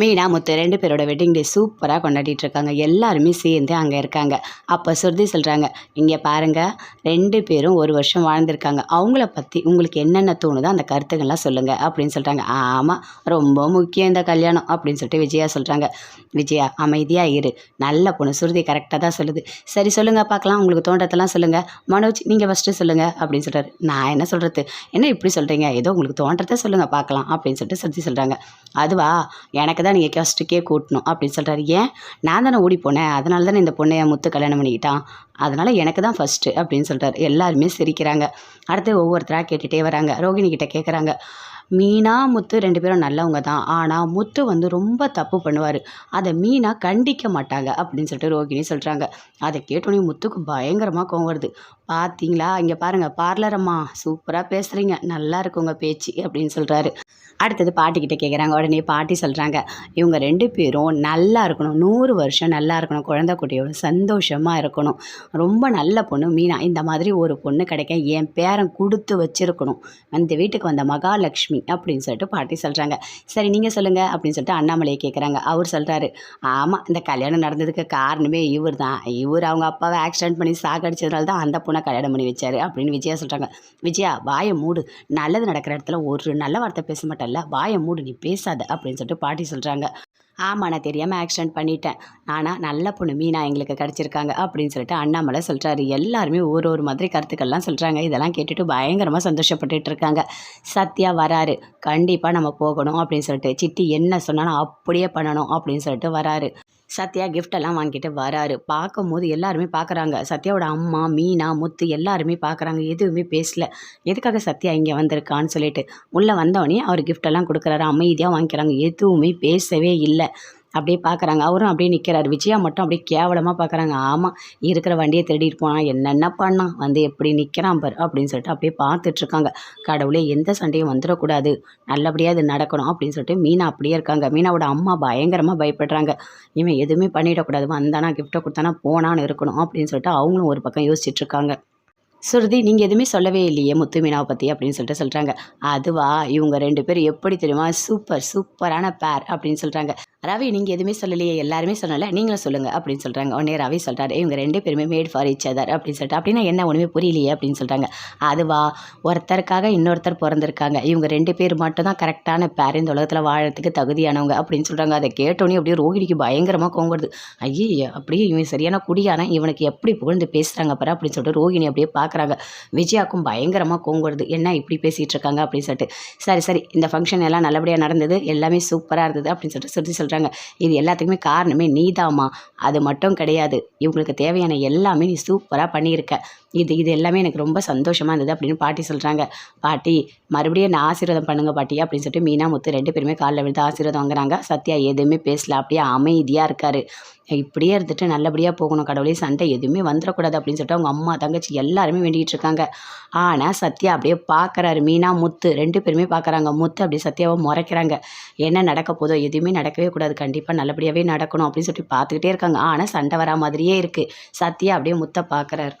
மீனா முத்து ரெண்டு பேரோட wedding day சூப்பராக கொண்டாடிட்டு இருக்காங்க எல்லாருமே சேர்ந்து அங்கே இருக்காங்க. அப்போ சுருதி சொல்கிறாங்க இங்கே பாருங்கள் ரெண்டு பேரும் ஒரு வருஷம் வாழ்ந்திருக்காங்க. அவங்கள பற்றி உங்களுக்கு என்னென்ன தோணுதோ அந்த கருத்துக்கள்லாம் சொல்லுங்கள் அப்படின்னு சொல்கிறாங்க ஆமாம் ரொம்ப முக்கியம் இந்த கல்யாணம் அப்படின்னு சொல்லிட்டு விஜயா சொல்கிறாங்க விஜயா அமைதியாக இரு. நல்ல பொண்ணு. சுருதி கரெக்டாக தான் சொல்லுது. சரி சொல்லுங்கள் பார்க்கலாம். உங்களுக்கு தோன்றதெல்லாம் சொல்லுங்கள் மனோஜ் நீங்கள் ஃபஸ்ட்டு சொல்லுங்கள் அப்படின்னு சொல்கிறாரு நான் என்ன சொல்கிறது என்ன இப்படி சொல்கிறீங்க ஏதோ உங்களுக்கு தோன்றதை சொல்லுங்கள் பார்க்கலாம் அப்படின்னு சொல்லிட்டு சுருதி சொல்கிறாங்க அதுவா? எனக்கு தான் நீங்கள் கஸ்ட்டுக்கே கூட்டணும் அப்படின்னு சொல்கிறாரு ஏன்? நான் தானே ஓடி போனேன். அதனால தானே இந்த பொண்ணை முத்து கல்யாணம் பண்ணிக்கிட்டான். அதனால் எனக்கு தான் ஃபஸ்ட்டு அப்படின்னு சொல்கிறார் எல்லாருமே சிரிக்கிறாங்க. அடுத்து ஒவ்வொருத்தராக கேட்டுகிட்டே வராங்க. ரோகிணி கிட்டே கேட்குறாங்க மீனா முத்து ரெண்டு பேரும் நல்லவங்க தான். ஆனால் முத்து வந்து ரொம்ப தப்பு பண்ணுவார். அதை மீனா கண்டிக்க மாட்டாங்க அப்படின்னு சொல்லிட்டு ரோகிணி சொல்கிறாங்க அதை கேட்டோன்னே முத்துக்கு பயங்கரமாக கோவம் வருது. பார்த்தீங்களா இங்கே பாருங்கள் பார்லர் அம்மா சூப்பராக பேசுகிறீங்க நல்லா இருக்கு உங்கள் பேச்சு அப்படின்னு சொல்கிறாரு அடுத்தது பாட்டிக்கிட்ட கேட்குறாங்க உடனே பாட்டி சொல்கிறாங்க இவங்க ரெண்டு பேரும் நல்லா இருக்கணும். நூறு வருஷம் நல்லா இருக்கணும். குழந்தை குட்டியோட சந்தோஷமாக இருக்கணும். ரொம்ப நல்ல பொண்ணு மீனா. இந்த மாதிரி ஒரு பொண்ணு கிடைக்க என் பேரன் கொடுத்து வச்சிருக்கணும். அந்த வீட்டுக்கு வந்த மகாலட்சுமி அப்படின்னு சொல்லிட்டு பாட்டி சொல்கிறாங்க சரி நீங்கள் சொல்லுங்கள் அப்படின்னு சொல்லிட்டு அண்ணாமலையை கேட்குறாங்க அவர் சொல்கிறாரு ஆமாம் இந்த கல்யாணம் நடந்ததுக்கு காரணமே இவர் தான் இவர் அவங்க அப்பாவை ஆக்சிடென்ட் பண்ணி சாகடிச்சதுனால தான் அந்த பொண்ணை கல்யாணம் பண்ணி வச்சார் அப்படின்னு விஜயா சொல்கிறாங்க விஜயா வாயை மூடு. நல்லது நடக்கிற இடத்துல ஒரு நல்ல வார்த்தை பேச மாட்டல்ல. வாயை மூடு நீ பேசாத அப்படின்னு சொல்லிட்டு பாட்டி சொல்கிறாங்க ஆமாம் நான் தெரியாமல் ஆக்சிடென்ட் பண்ணிட்டேன். ஆனால் நல்ல பொண்ணு மீனா எங்களுக்கு கிடச்சிருக்காங்க அப்படின்னு சொல்லிட்டு அண்ணாமலை சொல்கிறாரு எல்லாருமே ஒரு ஒரு மாதிரி கருத்துக்கள்லாம் சொல்கிறாங்க இதெல்லாம் கேட்டுட்டு பயங்கரமாக சந்தோஷப்பட்டுட்டு இருக்காங்க. சத்யா வராரு. கண்டிப்பாக நம்ம போகணும் அப்படின்னு சொல்லிட்டு சிட்டி என்ன சொன்னாலும் அப்படியே பண்ணணும் அப்படின்னு சொல்லிட்டு வராரு. சத்யா கிஃப்டெல்லாம் வாங்கிட்டு வராரு. பார்க்கும்போது எல்லாருமே பார்க்குறாங்க. சத்யாவோட அம்மா மீனா முத்து எல்லாருமே பார்க்குறாங்க. எதுவுமே பேசல. எதுக்காக சத்யா இங்கே வந்திருக்கான்னு சொல்லிட்டு. உள்ளே வந்தவொடனே அவர் கிஃப்டெல்லாம் கொடுக்குறாரு. அமைதியாக வாங்கிக்கிறாங்க. எதுவுமே பேசவே இல்லை. அப்படியே பார்க்குறாங்க அவரும் அப்படியே நிற்கிறாரு விஜயா மட்டும் அப்படியே கேவலமாக பார்க்குறாங்க ஆமாம் இருக்கிற வண்டியை திருடிட்டு போனால் என்னென்ன பண்ணான் வந்து எப்படி நிற்கிறான் பாரு அப்படின்னு சொல்லிட்டு அப்படியே பார்த்துட்ருக்காங்க கடவுளே எந்த சண்டையும் வந்துடக்கூடாது. நல்லபடியாக இது நடக்கணும் அப்படின்னு சொல்லிட்டு மீனா அப்படியே இருக்காங்க. மீனாவோட அம்மா பயங்கரமாக பயப்படுறாங்க. இவன் எதுவுமே பண்ணிடக்கூடாது. வந்தானா கிஃப்ட்டை கொடுத்தானா போனான்னு இருக்கணும் அப்படின்னு சொல்லிட்டு அவங்களும் ஒரு பக்கம் யோசிச்சுட்ருக்காங்க சுருதி நீங்கள் எதுவுமே சொல்லவே இல்லையே முத்து மீனாவை பற்றி அப்படின்னு சொல்லிட்டு சொல்கிறாங்க அதுவா? இவங்க ரெண்டு பேரும் எப்படி தெரியுமா? சூப்பர் சூப்பரான பேர் அப்படின்னு சொல்கிறாங்க ரவி நீங்கள் எதுவுமே சொல்லலையே எல்லாருமே சொல்லலை நீங்களும் சொல்லுங்கள் அப்படின்னு சொல்கிறாங்க உடனே ரவி சொல்கிறாரு இவங்க ரெண்டு பேருமே மேட் ஃபார் ஈச் அதர் அப்படின்னு சொல்லிட்டு. அப்படின்னா என்ன ஒன்றுமே புரியலையே அப்படின்னு சொல்கிறாங்க அதுவா? ஒருத்தருக்காக இன்னொருத்தர் பிறந்திருக்காங்க. இவங்க ரெண்டு பேர் மட்டும் தான் கரெக்டான பேர் இந்த உலகத்தில் வாழறதுக்கு தகுதியானவங்க அப்படின்னு சொல்கிறாங்க அதை கேட்டோன்னே அப்படியே ரோகிணிக்கு பயங்கரமாக கோங்குறது ஐயோ அப்படியே இவன் சரியான குடியானா? இவனுக்கு எப்படி புகழ்ந்து பேசுகிறாங்க பாரு அப்படின்னு சொல்லிட்டு ரோகிணி அப்படியே பார்க்குறாங்க விஜயாக்கும் பயங்கரமாக கோங்குறது என்ன இப்படி பேசிகிட்டு இருக்காங்க அப்படின்னு சொல்லிட்டு. சரி சரி இந்த ஃபங்க்ஷன் எல்லாம் நல்லபடியாக நடந்தது. எல்லாமே சூப்பராக இருந்தது அப்படின்னு சொல்லிட்டு சுற்றி சொல்கிறாங்க இது எல்லாத்துக்குமே காரணமே நீதாம்மா. அது மட்டும் கிடையாது. இவங்களுக்கு தேவையான எல்லாமே நீ சூப்பராக பண்ணியிருக்க. இது இது எல்லாமே எனக்கு ரொம்ப சந்தோஷமாக இருந்தது அப்படின்னு பாட்டி சொல்கிறாங்க பாட்டி மறுபடியும் என்ன ஆசீர்வாதம் பண்ணுங்க பாட்டி அப்படின்னு சொல்லிட்டு மீனா முத்து ரெண்டு பேருமே காலில் விழுந்து ஆசீர்வாதம் வாங்குறாங்க. சத்யா எதுவுமே பேசல. அப்படியே அமைதியாக இருக்காரு. இப்படியே இருந்துட்டு நல்லபடியாக போகணும் கடவுளே. சண்டை எதுவுமே வந்துடக்கூடாது அப்படின்னு சொல்லிட்டு அவங்க அம்மா தங்கச்சி எல்லாருமே வேண்டிகிட்டு இருக்காங்க. ஆனால் சத்யா அப்படியே பார்க்குறாரு மீனா முத்து ரெண்டு பேருமே பார்க்குறாங்க முத்து அப்படியே சத்யாவை முறைக்கிறாங்க. என்ன நடக்க போதோ எதுவுமே நடக்கவே கூடாது கண்டிப்பாக நல்லபடியாகவே நடக்கணும் அப்படின்னு சொல்லிட்டு பார்த்துக்கிட்டே இருக்காங்க. ஆனால் சண்டை வரா மாதிரியே இருக்குது சத்யா அப்படியே முத்த பார்க்குறாரு